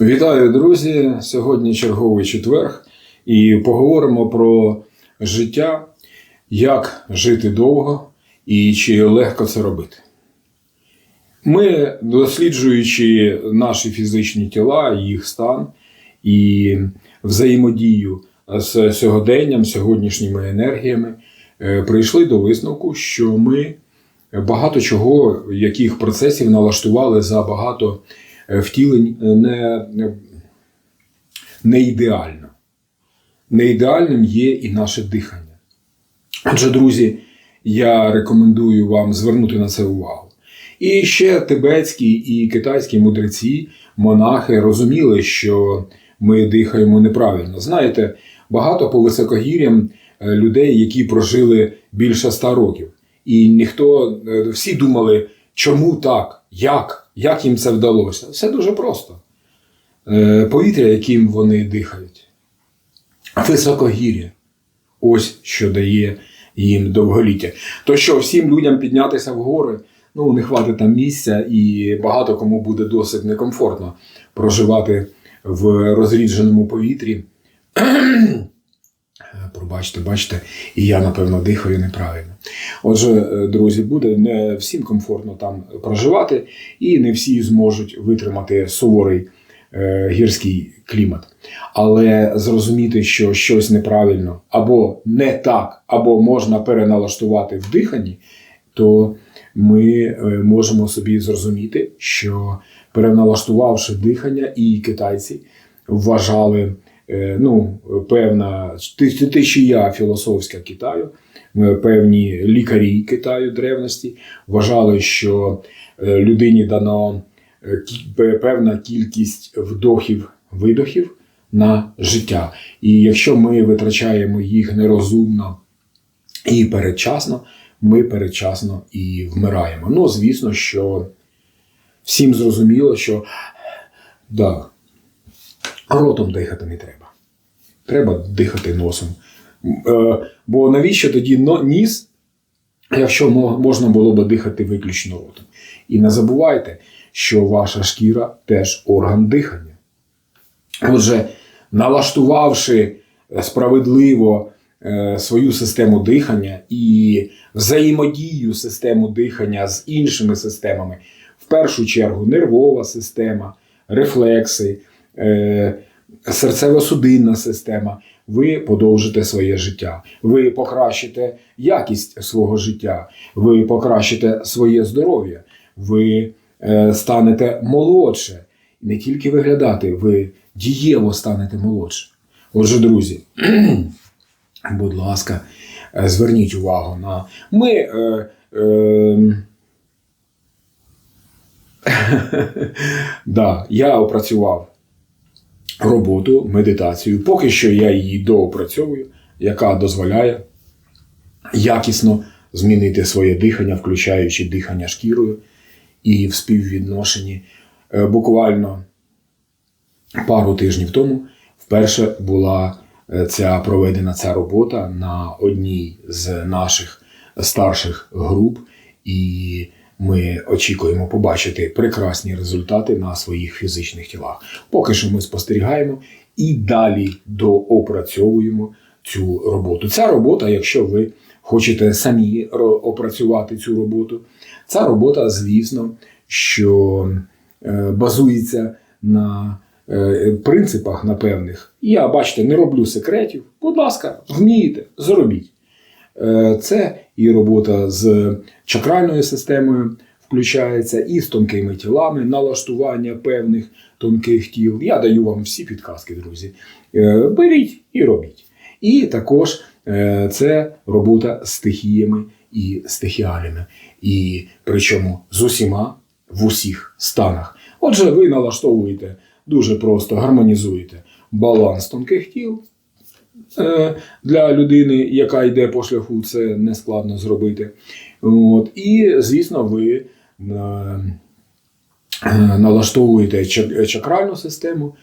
Вітаю, друзі! Сьогодні черговий четверг, і поговоримо про життя, як жити довго і чи легко це робити. Ми, досліджуючи наші фізичні тіла, їх стан і взаємодію з сьогоденням, сьогоднішніми енергіями, е, прийшли до висновку, що ми багато чого, яких процесів налаштували за багато втілень е, не, не, ідеально. Не ідеальним є і наше дихання. Отже, друзі, я рекомендую вам звернути на це увагу. І ще тибетські і китайські мудреці, монахи розуміли, що ми дихаємо неправильно. Знаєте, багато по високогір'ям е, людей, які прожили більше ста років. І ніхто, е, всі думали, чому так, як, як їм це вдалося. Все дуже просто. Е, Повітря, яким вони дихають. Високогір'я. Ось що дає їм довголіття. То що всім людям піднятися в гори, ну не хватить там місця, і багато кому буде досить некомфортно проживати в розрідженому повітрі. Пробачте, бачите, і я, напевно, дихаю неправильно. Отже, е, друзі, буде не всім комфортно там проживати, і не всі зможуть витримати суворий е, гірський клімат. Але зрозуміти, що щось неправильно, або не так, або можна переналаштувати в диханні, то ми е, можемо собі зрозуміти, що переналаштувавши дихання, і китайці вважали е, ну, певна течія філософська Китаю, е, певні лікарі Китаю древності вважали, що е, людині дано е, певна кількість вдохів, видохів на життя. І якщо ми витрачаємо їх нерозумно і передчасно, ми передчасно і вмираємо. Ну, звісно, що всім зрозуміло, що да, ротом дихати не треба. Треба дихати носом. Е, бо навіщо тоді ніс, якщо можна було би дихати виключно ротом? І не забувайте, що ваша шкіра теж орган дихання. Отже, налаштувавши е, справедливо е, свою систему дихання і взаємодію систему дихання з іншими системами, в першу чергу нервова система, рефлекси, серцево-судинна система, ви подовжите своє життя, ви покращите якість свого життя, ви покращите своє здоров'я, ви е, станете молодше. Не тільки виглядати, ви дієво станете молодше. Отже, друзі, будь ласка, е, зверніть увагу на ми. Е, е, да, я опрацював роботу, медитацію. Поки що я її доопрацьовую, яка дозволяє якісно змінити своє дихання, включаючи дихання шкірою і в співвідношенні. Е, Буквально пару тижнів тому вперше була е, ця проведена ця робота на одній з наших старших груп, і ми очікуємо побачити прекрасні результати на своїх фізичних тілах. Поки що ми спостерігаємо і далі доопрацьовуємо цю роботу. Ця робота, якщо ви хочете самі опрацювати цю роботу, ця робота, звісно, що е, базується на е, принципах на певних. Я, бачите, не роблю секретів. Будь ласка, вмієте, зробіть. Е, Це і робота з чакральною системою включається, і з тонкими тілами, налаштування певних тонких тіл. Я даю вам всі підказки, друзі. Е, Беріть і робіть. І також е, це робота з стихіями і стихіалями. І причому з усіма в усіх станах. Отже, ви налаштовуєте дуже просто, гармонізуєте баланс тонких тіл. Е, Для людини, яка йде по шляху, це не складно зробити. От. І, звісно, ви е, е, налаштовуєте чакральну систему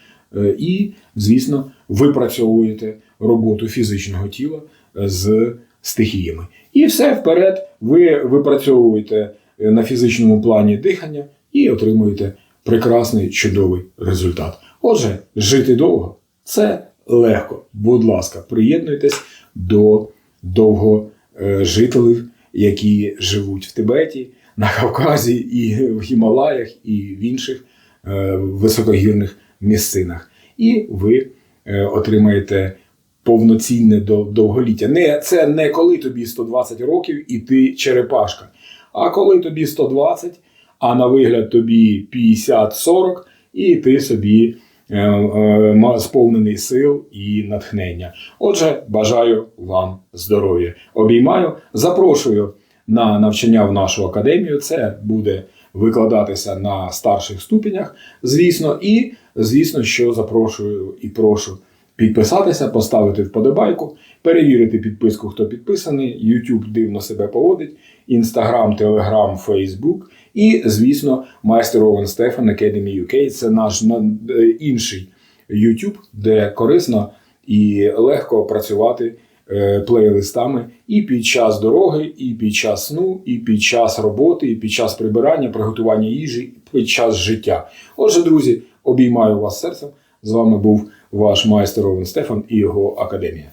і, звісно, випрацьовуєте роботу фізичного тіла з стихіями. І все вперед ви випрацьовуєте на фізичному плані дихання і отримуєте прекрасний чудовий результат. Отже, жити довго це легко. Будь ласка, приєднуйтесь до довгожителів, які живуть в Тибеті, на Кавказі, і в Гімалаях, і в інших е, високогірних місцинах. І ви е, отримаєте повноцінне довголіття. Не, це не коли тобі 120 років і ти черепашка, а коли тобі 120, а на вигляд тобі 50-40, і ти собі е, е, сповнений сил і натхнення. Отже, бажаю вам здоров'я. Обіймаю, запрошую на навчання в нашу академію. Це буде викладатися на старших ступенях, звісно, і звісно, що запрошую і прошу підписатися, поставити вподобайку, перевірити підписку, хто підписаний. YouTube дивно себе поводить, Instagram, Telegram, Facebook. І, звісно, майстер Овен Стефан Academy UK. Це наш е, інший YouTube, де корисно і легко працювати е, плейлистами і під час дороги, і під час сну, і під час роботи, і під час прибирання, приготування їжі, і під час життя. Отже, друзі, обіймаю вас серцем. З вами був ваш майстер Овен Стефан і його академія.